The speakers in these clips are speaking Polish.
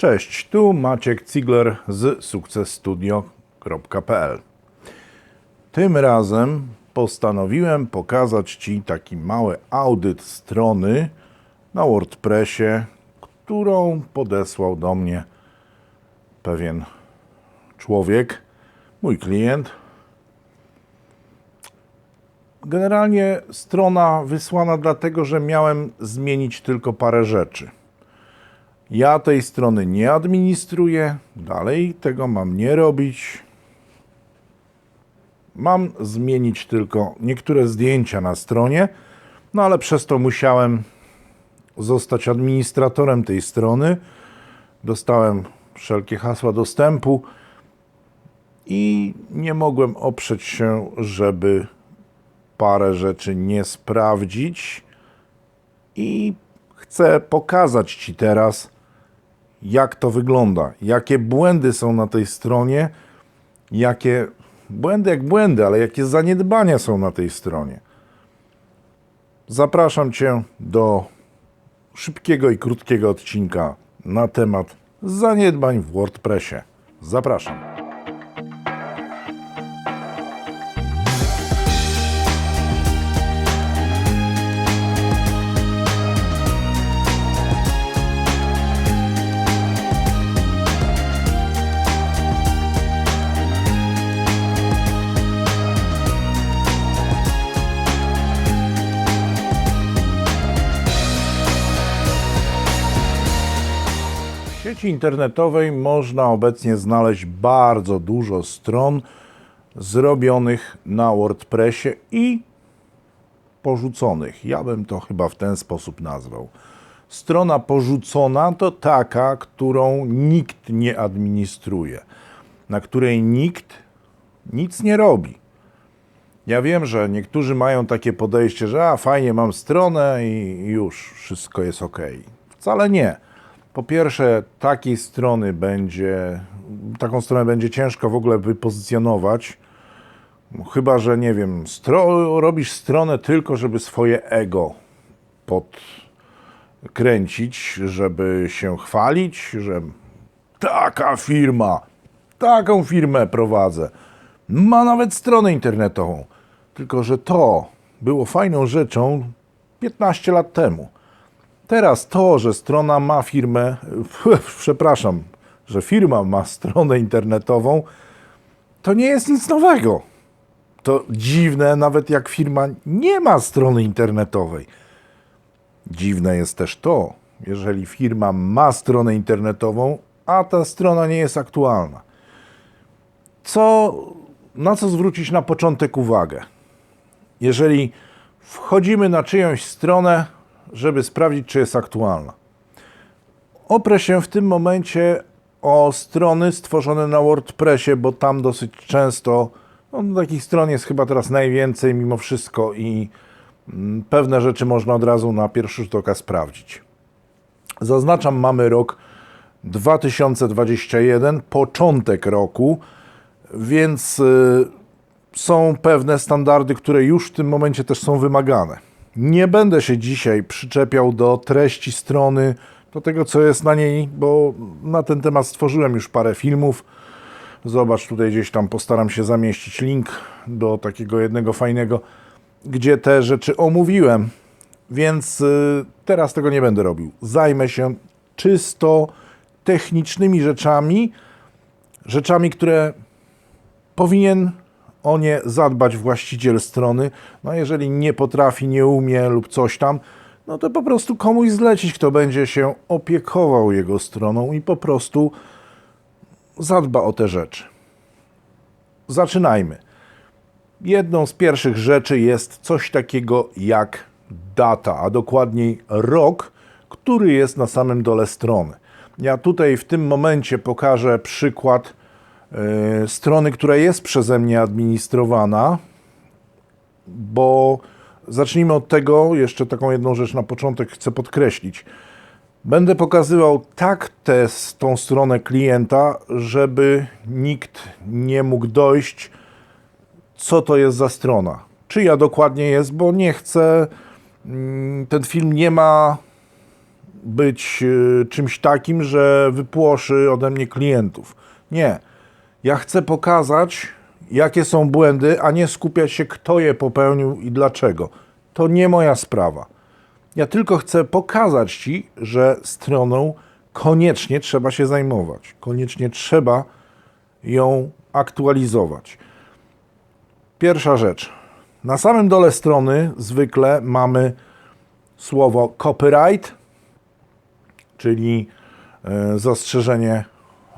Cześć, tu Maciek Cigler z sukcesstudio.pl. Tym razem postanowiłem pokazać Ci taki mały audyt strony na WordPressie, którą podesłał do mnie pewien człowiek, mój klient. Generalnie strona wysłana dlatego, że miałem zmienić tylko parę rzeczy. Ja tej strony nie administruję, dalej tego mam nie robić. Mam zmienić tylko niektóre zdjęcia na stronie, no ale przez to musiałem zostać administratorem tej strony. Dostałem wszelkie hasła dostępu i nie mogłem oprzeć się, żeby parę rzeczy nie sprawdzić. I chcę pokazać Ci teraz, jak to wygląda, jakie błędy są na tej stronie, jakie błędy jak błędy, ale jakie zaniedbania są na tej stronie. Zapraszam Cię do szybkiego i krótkiego odcinka na temat zaniedbań w WordPressie. Zapraszam. Sieci internetowej można obecnie znaleźć bardzo dużo stron zrobionych na WordPressie i porzuconych. Ja bym to chyba w ten sposób nazwał. Strona porzucona to taka, którą nikt nie administruje, na której nikt nic nie robi. Ja wiem, że niektórzy mają takie podejście, że a fajnie mam stronę i już wszystko jest ok. Wcale nie. Po pierwsze, takiej strony będzie, taką stronę będzie ciężko w ogóle wypozycjonować. Chyba, że nie wiem, stro, robisz stronę tylko, żeby swoje ego podkręcić, żeby się chwalić, że taka firma, taką firmę prowadzę. Ma nawet stronę internetową. Tylko, że to było fajną rzeczą 15 lat temu. Teraz to, że strona ma firmę, przepraszam, że firma ma stronę internetową, to nie jest nic nowego. To dziwne, nawet jak firma nie ma strony internetowej. Dziwne jest też to, jeżeli firma ma stronę internetową, a ta strona nie jest aktualna. Co, na co zwrócić na początek uwagę? Jeżeli wchodzimy na czyjąś stronę, żeby sprawdzić, czy jest aktualna. Oprę się w tym momencie o strony stworzone na WordPressie, bo tam dosyć często, no, takich stron jest chyba teraz najwięcej mimo wszystko i mm, pewne rzeczy można od razu na pierwszy rzut oka sprawdzić. Zaznaczam, mamy rok 2021, początek roku, więc y, są pewne standardy, które już w tym momencie też są wymagane. Nie będę się dzisiaj przyczepiał do treści strony, do tego, co jest na niej, bo na ten temat stworzyłem już parę filmów. Zobacz, tutaj gdzieś tam postaram się zamieścić link do takiego jednego fajnego, gdzie te rzeczy omówiłem, więc y, teraz tego nie będę robił. Zajmę się czysto technicznymi rzeczami, rzeczami, które powinien o nie zadbać właściciel strony. No jeżeli nie potrafi, nie umie lub coś tam, no to po prostu komuś zlecić, kto będzie się opiekował jego stroną i po prostu zadba o te rzeczy. Zaczynajmy. Jedną z pierwszych rzeczy jest coś takiego jak data, a dokładniej rok, który jest na samym dole strony. Ja tutaj w tym momencie pokażę przykład strony, która jest przeze mnie administrowana, bo zacznijmy od tego, jeszcze taką jedną rzecz na początek chcę podkreślić. Będę pokazywał tak tę, tą stronę klienta, żeby nikt nie mógł dojść, co to jest za strona. Czyja dokładnie jest, bo nie chcę, mm, ten film nie ma być y, czymś takim, że wypłoszy ode mnie klientów. Nie. Ja chcę pokazać, jakie są błędy, a nie skupiać się, kto je popełnił i dlaczego. To nie moja sprawa. Ja tylko chcę pokazać Ci, że stroną koniecznie trzeba się zajmować. Koniecznie trzeba ją aktualizować. Pierwsza rzecz. Na samym dole strony zwykle mamy słowo copyright, czyli e, zastrzeżenie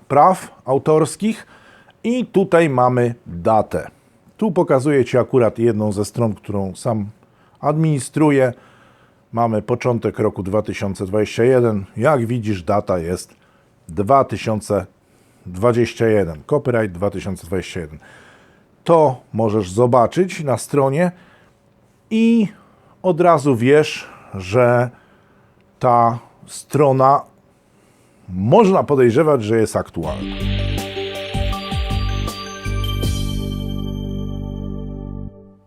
praw autorskich, i tutaj mamy datę. Tu pokazuję Ci akurat jedną ze stron, którą sam administruję. Mamy początek roku 2021. Jak widzisz, data jest 2021. Copyright 2021. To możesz zobaczyć na stronie i od razu wiesz, że ta strona można podejrzewać, że jest aktualna.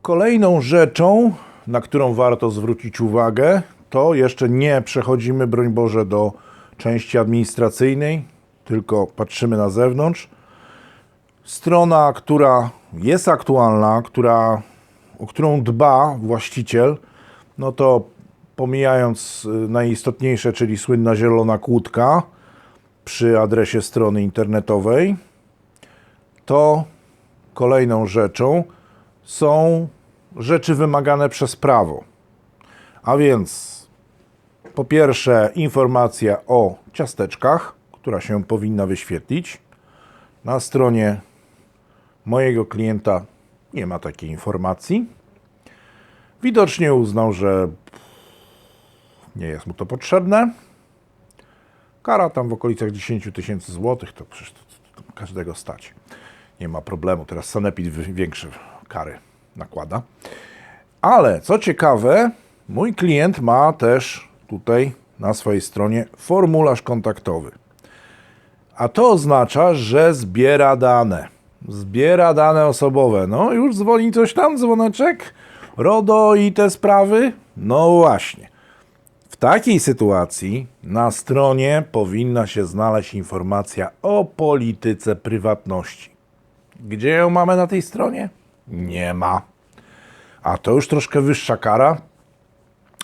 Kolejną rzeczą, na którą warto zwrócić uwagę, to jeszcze nie przechodzimy, broń Boże, do części administracyjnej, tylko patrzymy na zewnątrz. Strona, która jest aktualna, która, o którą dba właściciel, no to pomijając y, najistotniejsze, czyli słynna zielona kłódka przy adresie strony internetowej, to kolejną rzeczą są rzeczy wymagane przez prawo. A więc po pierwsze informacja o ciasteczkach, która się powinna wyświetlić. Na stronie mojego klienta nie ma takiej informacji. Widocznie uznał, że nie jest mu to potrzebne. Kara tam w okolicach 10 tysięcy złotych, to przecież to, to, to każdego stać. Nie ma problemu. Teraz Sanepid większe kary nakłada. Ale co ciekawe, mój klient ma też tutaj na swojej stronie formularz kontaktowy. A to oznacza, że zbiera dane. Zbiera dane osobowe. No, już dzwoni coś tam, dzwoneczek, RODO i te sprawy. No właśnie. W takiej sytuacji na stronie powinna się znaleźć informacja o polityce prywatności. Gdzie ją mamy na tej stronie? Nie ma. A to już troszkę wyższa kara,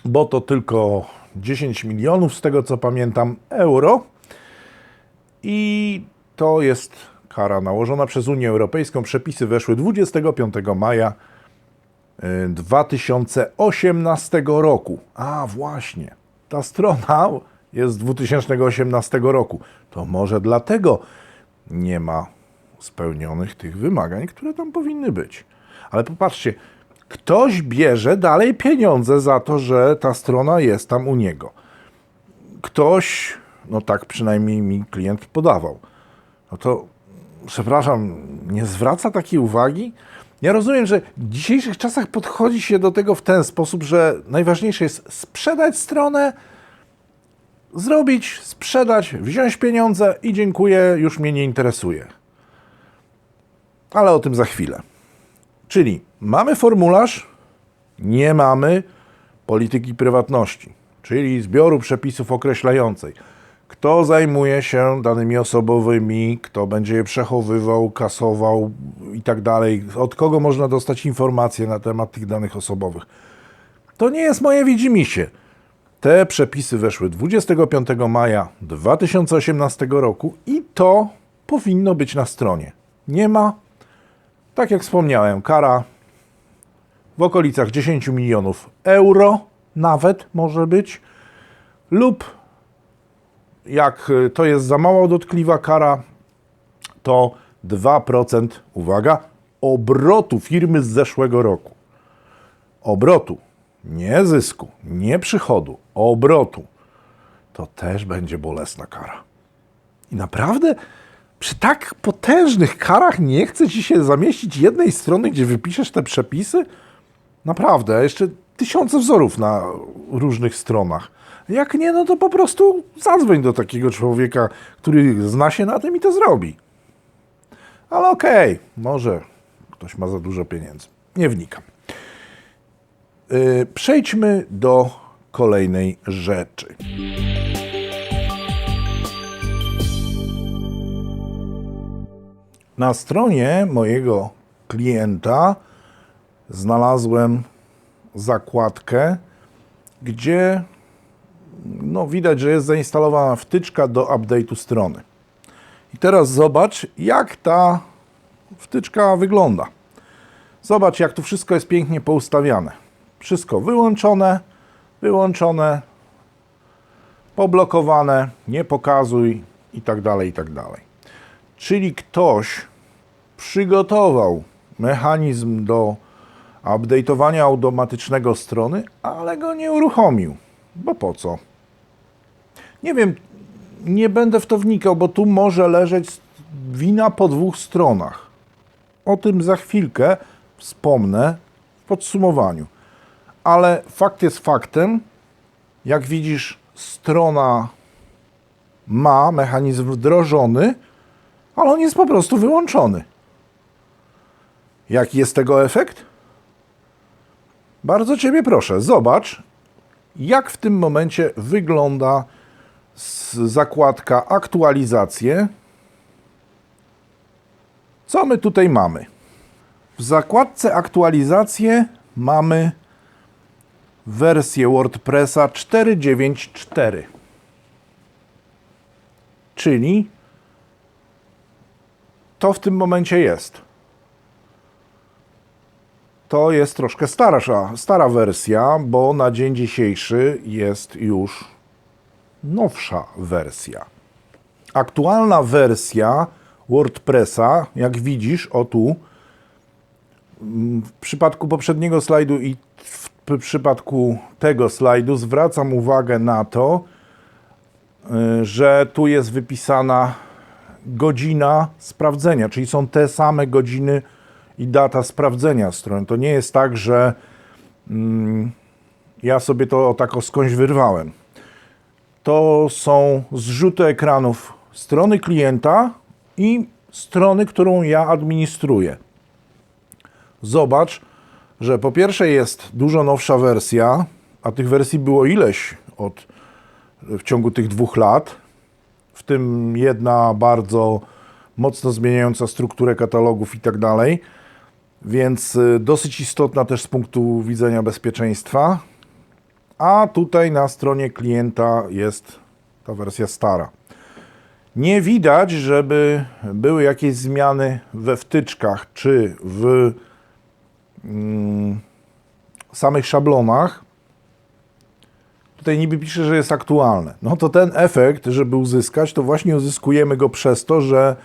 bo to tylko 10 milionów, z tego co pamiętam, euro. I to jest kara nałożona przez Unię Europejską. Przepisy weszły 25 maja y, 2018 roku. A właśnie, ta strona jest z 2018 roku. To może dlatego nie ma spełnionych tych wymagań, które tam powinny być. Ale popatrzcie, ktoś bierze dalej pieniądze za to, że ta strona jest tam u niego. Ktoś, no tak przynajmniej mi klient podawał. No to, przepraszam, nie zwraca takiej uwagi? Ja rozumiem, że w dzisiejszych czasach podchodzi się do tego w ten sposób, że najważniejsze jest sprzedać stronę, zrobić, sprzedać, wziąć pieniądze i dziękuję, już mnie nie interesuje. Ale o tym za chwilę. Czyli mamy formularz, nie mamy polityki prywatności, czyli zbioru przepisów określającej, kto zajmuje się danymi osobowymi, kto będzie je przechowywał, kasował i tak dalej, od kogo można dostać informacje na temat tych danych osobowych. To nie jest moje widzimisię. Te przepisy weszły 25 maja 2018 roku i to powinno być na stronie. Nie ma tak jak wspomniałem, kara w okolicach 10 milionów euro, nawet może być, lub jak y, to jest za mało dotkliwa kara, to 2%, uwaga, obrotu firmy z zeszłego roku. Obrotu, nie zysku, nie przychodu, obrotu. To też będzie bolesna kara. I naprawdę przy tak potężnych karach nie chce ci się zamieścić jednej strony, gdzie wypiszesz te przepisy? Naprawdę, jeszcze tysiące wzorów na różnych stronach. Jak nie, no to po prostu zadzwoń do takiego człowieka, który zna się na tym i to zrobi. Ale okej, może ktoś ma za dużo pieniędzy. Nie wnikam. Yy, przejdźmy do kolejnej rzeczy. Na stronie mojego klienta znalazłem zakładkę, gdzie no, widać, że jest zainstalowana wtyczka do update'u strony. I teraz zobacz, jak ta wtyczka wygląda. Zobacz, jak tu wszystko jest pięknie poustawiane. Wszystko wyłączone, wyłączone, poblokowane, nie pokazuj i tak dalej, i tak dalej. Czyli ktoś przygotował mechanizm do update'owania automatycznego strony, ale go nie uruchomił. Bo po co? Nie wiem, nie będę w to wnikał, bo tu może leżeć wina po dwóch stronach. O tym za chwilkę wspomnę w podsumowaniu. Ale fakt jest faktem. Jak widzisz, strona ma mechanizm wdrożony, ale on jest po prostu wyłączony. Jaki jest tego efekt? Bardzo Ciebie proszę, zobacz, jak w tym momencie wygląda zakładka aktualizacje. Co my tutaj mamy? W zakładce aktualizacje mamy wersję WordPressa 4.9.4. Czyli to w tym momencie jest. To jest troszkę starsza, stara wersja, bo na dzień dzisiejszy jest już nowsza wersja. Aktualna wersja WordPressa, jak widzisz, o tu, mm, w przypadku poprzedniego slajdu i w przypadku tego slajdu zwracam uwagę na to, y, że tu jest wypisana godzina sprawdzenia, czyli są te same godziny i data sprawdzenia strony. To nie jest tak, że mm, ja sobie to tak skądś wyrwałem. To są zrzuty ekranów strony klienta i strony, którą ja administruję. Zobacz, że po pierwsze jest dużo nowsza wersja, a tych wersji było ileś od, w ciągu tych dwóch lat, w tym jedna bardzo mocno zmieniająca strukturę katalogów i tak dalej, więc y, dosyć istotna też z punktu widzenia bezpieczeństwa. A tutaj na stronie klienta jest ta wersja stara. Nie widać, żeby były jakieś zmiany we wtyczkach czy w mm, samych szablonach. Tutaj niby pisze, że jest aktualne. No to ten efekt, żeby uzyskać, to właśnie uzyskujemy go przez to, że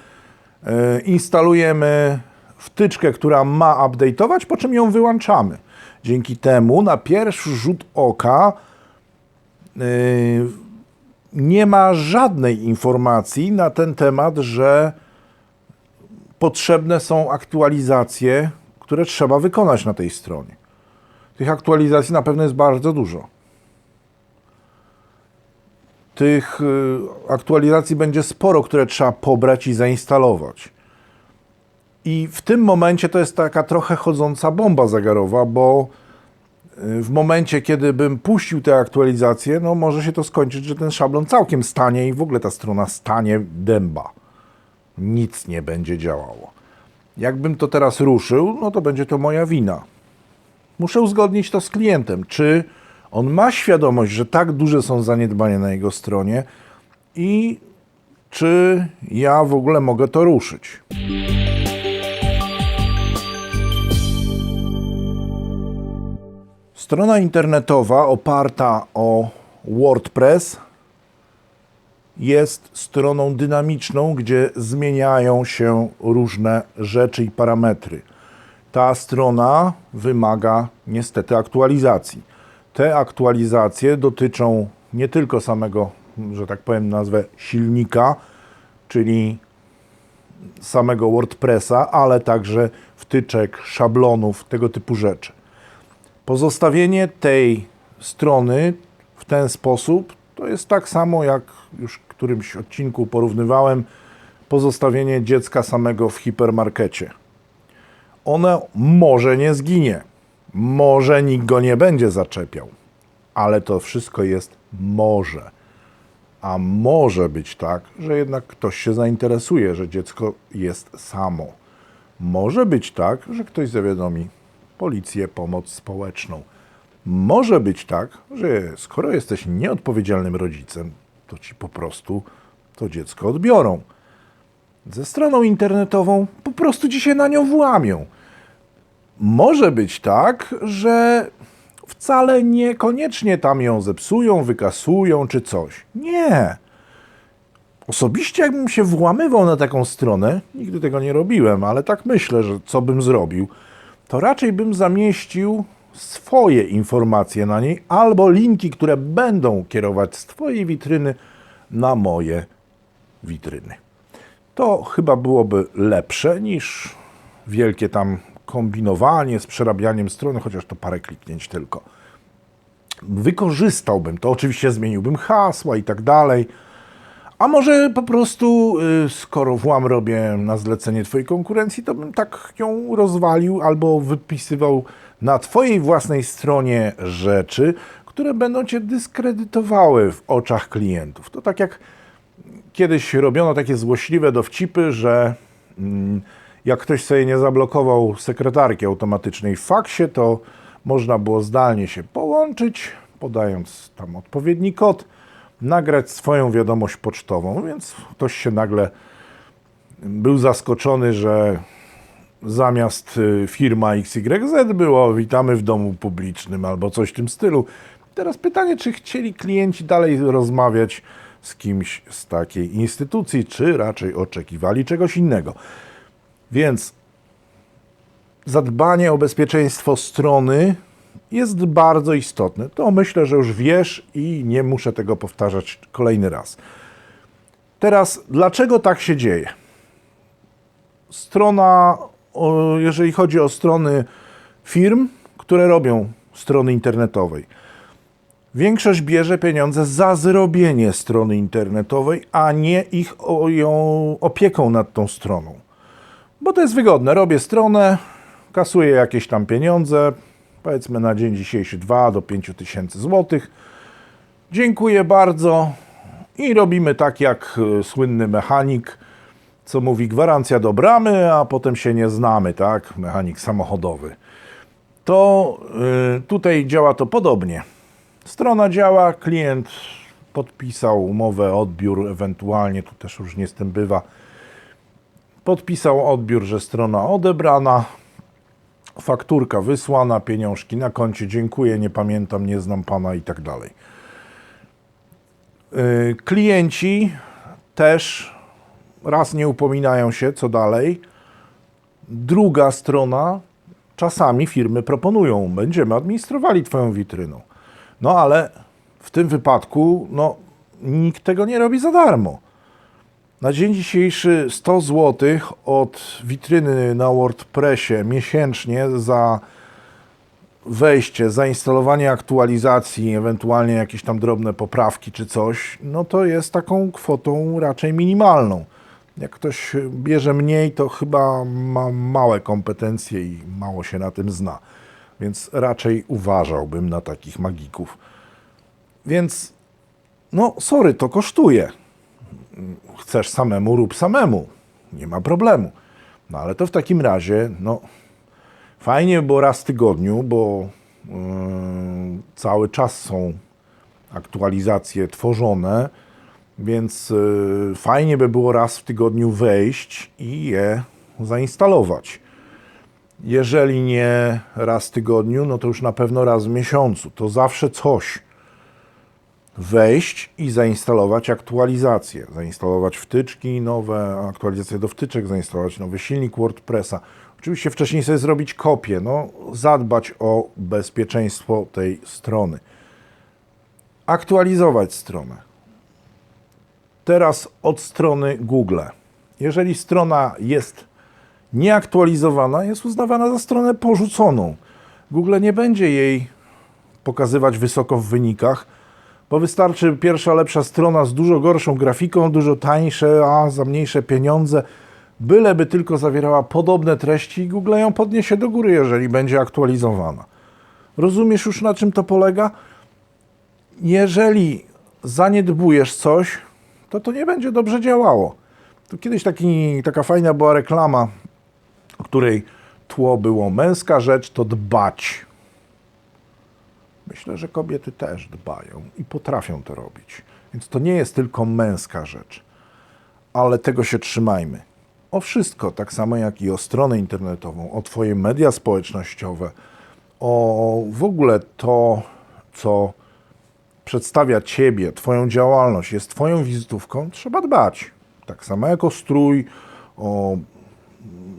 e, instalujemy wtyczkę, która ma update'ować, po czym ją wyłączamy. Dzięki temu na pierwszy rzut oka yy, nie ma żadnej informacji na ten temat, że potrzebne są aktualizacje, które trzeba wykonać na tej stronie. Tych aktualizacji na pewno jest bardzo dużo. Tych y, aktualizacji będzie sporo, które trzeba pobrać i zainstalować. I w tym momencie to jest taka trochę chodząca bomba zegarowa, bo y, w momencie, kiedy bym puścił te aktualizacje, no może się to skończyć, że ten szablon całkiem stanie i w ogóle ta strona stanie dęba. Nic nie będzie działało. Jakbym to teraz ruszył, no to będzie to moja wina. Muszę uzgodnić to z klientem, czy on ma świadomość, że tak duże są zaniedbania na jego stronie i czy ja w ogóle mogę to ruszyć. Strona internetowa oparta o WordPress jest stroną dynamiczną, gdzie zmieniają się różne rzeczy i parametry. Ta strona wymaga niestety aktualizacji. Te aktualizacje dotyczą nie tylko samego, że tak powiem, nazwę silnika, czyli samego WordPressa, ale także wtyczek, szablonów, tego typu rzeczy. Pozostawienie tej strony w ten sposób to jest tak samo, jak już w którymś odcinku porównywałem, pozostawienie dziecka samego w hipermarkecie. Ono może nie zginie, może nikt go nie będzie zaczepiał, ale to wszystko jest może. A może być tak, że jednak ktoś się zainteresuje, że dziecko jest samo. Może być tak, że ktoś zawiadomi policję, pomoc społeczną. Może być tak, że skoro jesteś nieodpowiedzialnym rodzicem, to ci po prostu to dziecko odbiorą. Ze stroną internetową po prostu ci się na nią włamią. Może być tak, że wcale niekoniecznie tam ją zepsują, wykasują czy coś. Nie. Osobiście, jakbym się włamywał na taką stronę, nigdy tego nie robiłem, ale tak myślę, że co bym zrobił, to raczej bym zamieścił swoje informacje na niej albo linki, które będą kierować z Twojej witryny na moje witryny. To chyba byłoby lepsze niż wielkie tam kombinowanie z przerabianiem strony, chociaż to parę kliknięć tylko. Wykorzystałbym to, oczywiście zmieniłbym hasła i tak dalej. A może po prostu, y, skoro włam robię na zlecenie Twojej konkurencji, to bym tak ją rozwalił albo wypisywał na Twojej własnej stronie rzeczy, które będą Cię dyskredytowały w oczach klientów. To tak jak kiedyś robiono takie złośliwe dowcipy, że mm, jak ktoś sobie nie zablokował sekretarki automatycznej w faksie, to można było zdalnie się połączyć, podając tam odpowiedni kod, nagrać swoją wiadomość pocztową, więc ktoś się nagle był zaskoczony, że zamiast y, firma XYZ było witamy w domu publicznym albo coś w tym stylu. Teraz pytanie, czy chcieli klienci dalej rozmawiać z kimś z takiej instytucji, czy raczej oczekiwali czegoś innego. Więc zadbanie o bezpieczeństwo strony jest bardzo istotne. To myślę, że już wiesz i nie muszę tego powtarzać kolejny raz. Teraz, dlaczego tak się dzieje? Strona, jeżeli chodzi o strony firm, które robią strony internetowej, większość bierze pieniądze za zrobienie strony internetowej, a nie ich o, ją opieką nad tą stroną. Bo to jest wygodne. Robię stronę, kasuję jakieś tam pieniądze, powiedzmy na dzień dzisiejszy 2 do 5 tysięcy złotych. Dziękuję bardzo i robimy tak jak y, słynny mechanik, co mówi gwarancja do bramy, a potem się nie znamy, tak? Mechanik samochodowy. To y, tutaj działa to podobnie. Strona działa, klient podpisał umowę, odbiór, ewentualnie tu też różnie z tym bywa. Podpisał odbiór, że strona odebrana, fakturka wysłana, pieniążki na koncie, dziękuję, nie pamiętam, nie znam pana i tak dalej. Yy, Klienci też raz nie upominają się, co dalej. Druga strona, czasami firmy proponują, będziemy administrowali Twoją witryną. No ale w tym wypadku, no, nikt tego nie robi za darmo. Na dzień dzisiejszy 100 zł od witryny na WordPressie miesięcznie za wejście, zainstalowanie aktualizacji, ewentualnie jakieś tam drobne poprawki czy coś, no to jest taką kwotą raczej minimalną. Jak ktoś bierze mniej, to chyba ma małe kompetencje i mało się na tym zna. Więc raczej uważałbym na takich magików. Więc, no, sorry, to kosztuje chcesz samemu, rób samemu. Nie ma problemu. No ale to w takim razie, no fajnie było raz w tygodniu, bo yy, cały czas są aktualizacje tworzone, więc yy, fajnie by było raz w tygodniu wejść i je zainstalować. Jeżeli nie raz w tygodniu, no to już na pewno raz w miesiącu. To zawsze coś wejść i zainstalować aktualizacje, zainstalować wtyczki nowe, aktualizacje do wtyczek, zainstalować nowy silnik WordPressa. Oczywiście wcześniej sobie zrobić kopię, no, zadbać o bezpieczeństwo tej strony. Aktualizować stronę. Teraz od strony Google. Jeżeli strona jest nieaktualizowana, jest uznawana za stronę porzuconą. Google nie będzie jej pokazywać wysoko w wynikach, bo wystarczy pierwsza lepsza strona z dużo gorszą grafiką, dużo tańsze, a za mniejsze pieniądze, byleby tylko zawierała podobne treści i Google ją podniesie do góry, jeżeli będzie aktualizowana. Rozumiesz już na czym to polega? Jeżeli zaniedbujesz coś, to to nie będzie dobrze działało. Tu kiedyś taki, taka fajna była reklama, w której tło było męska rzecz to dbać. Myślę, że kobiety też dbają i potrafią to robić. Więc to nie jest tylko męska rzecz, ale tego się trzymajmy. O wszystko, tak samo jak i o stronę internetową, o Twoje media społecznościowe, o w ogóle to, co przedstawia Ciebie, Twoją działalność, jest Twoją wizytówką, trzeba dbać. Tak samo jak o strój, o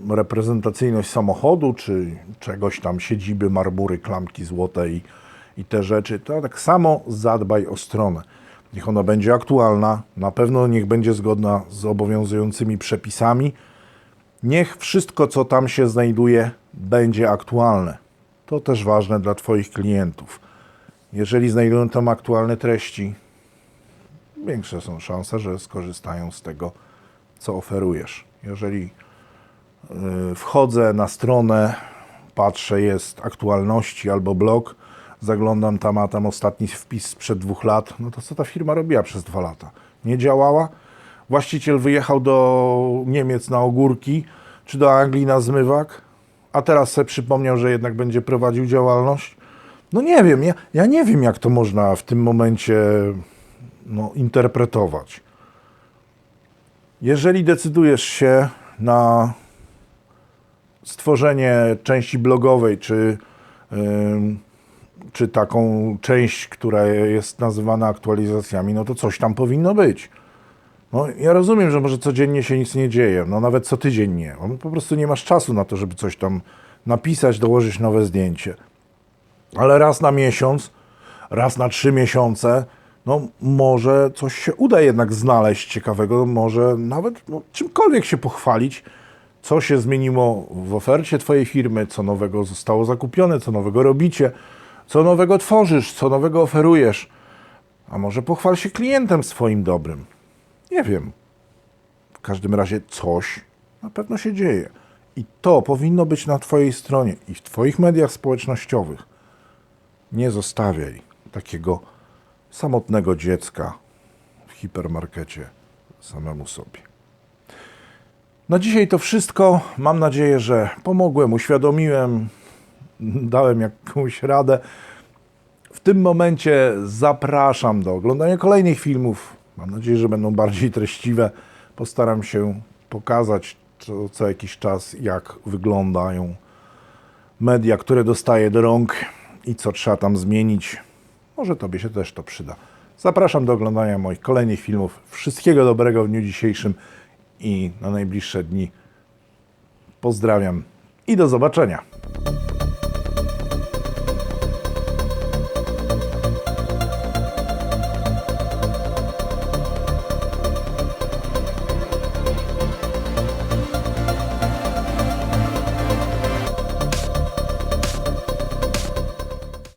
reprezentacyjność samochodu, czy czegoś tam, siedziby, marmury, klamki złote i, te rzeczy, to tak samo zadbaj o stronę. Niech ona będzie aktualna, na pewno niech będzie zgodna z obowiązującymi przepisami. Niech wszystko, co tam się znajduje, będzie aktualne. To też ważne dla Twoich klientów. Jeżeli znajdują tam aktualne treści, większe są szanse, że skorzystają z tego, co oferujesz. Jeżeli y, wchodzę na stronę, patrzę, jest aktualności albo blog, zaglądam tam, a tam ostatni wpis sprzed dwóch lat, no to co ta firma robiła przez dwa lata? Nie działała? Właściciel wyjechał do Niemiec na ogórki, czy do Anglii na zmywak, a teraz sobie przypomniał, że jednak będzie prowadził działalność? No nie wiem, ja, ja nie wiem, jak to można w tym momencie no, interpretować. Jeżeli decydujesz się na stworzenie części blogowej, czy, ym, czy taką część, która jest nazywana aktualizacjami, no to coś tam powinno być. No, ja rozumiem, że może codziennie się nic nie dzieje, no nawet co tydzień nie. No, po prostu nie masz czasu na to, żeby coś tam napisać, dołożyć nowe zdjęcie. Ale raz na miesiąc, raz na trzy miesiące, no może coś się uda jednak znaleźć ciekawego, może nawet no, czymkolwiek się pochwalić, co się zmieniło w ofercie Twojej firmy, co nowego zostało zakupione, co nowego robicie, co nowego tworzysz, co nowego oferujesz. A może pochwal się klientem swoim dobrym. Nie wiem. W każdym razie coś na pewno się dzieje. I to powinno być na Twojej stronie i w Twoich mediach społecznościowych. Nie zostawiaj takiego samotnego dziecka w hipermarkecie samemu sobie. Na dzisiaj to wszystko. Mam nadzieję, że pomogłem, uświadomiłem, dałem jakąś radę. W tym momencie zapraszam do oglądania kolejnych filmów. Mam nadzieję, że będą bardziej treściwe. Postaram się pokazać co, co jakiś czas, jak wyglądają media, które dostaję do rąk i co trzeba tam zmienić. Może Tobie się też to przyda. Zapraszam do oglądania moich kolejnych filmów. Wszystkiego dobrego w dniu dzisiejszym i na najbliższe dni. Pozdrawiam i do zobaczenia.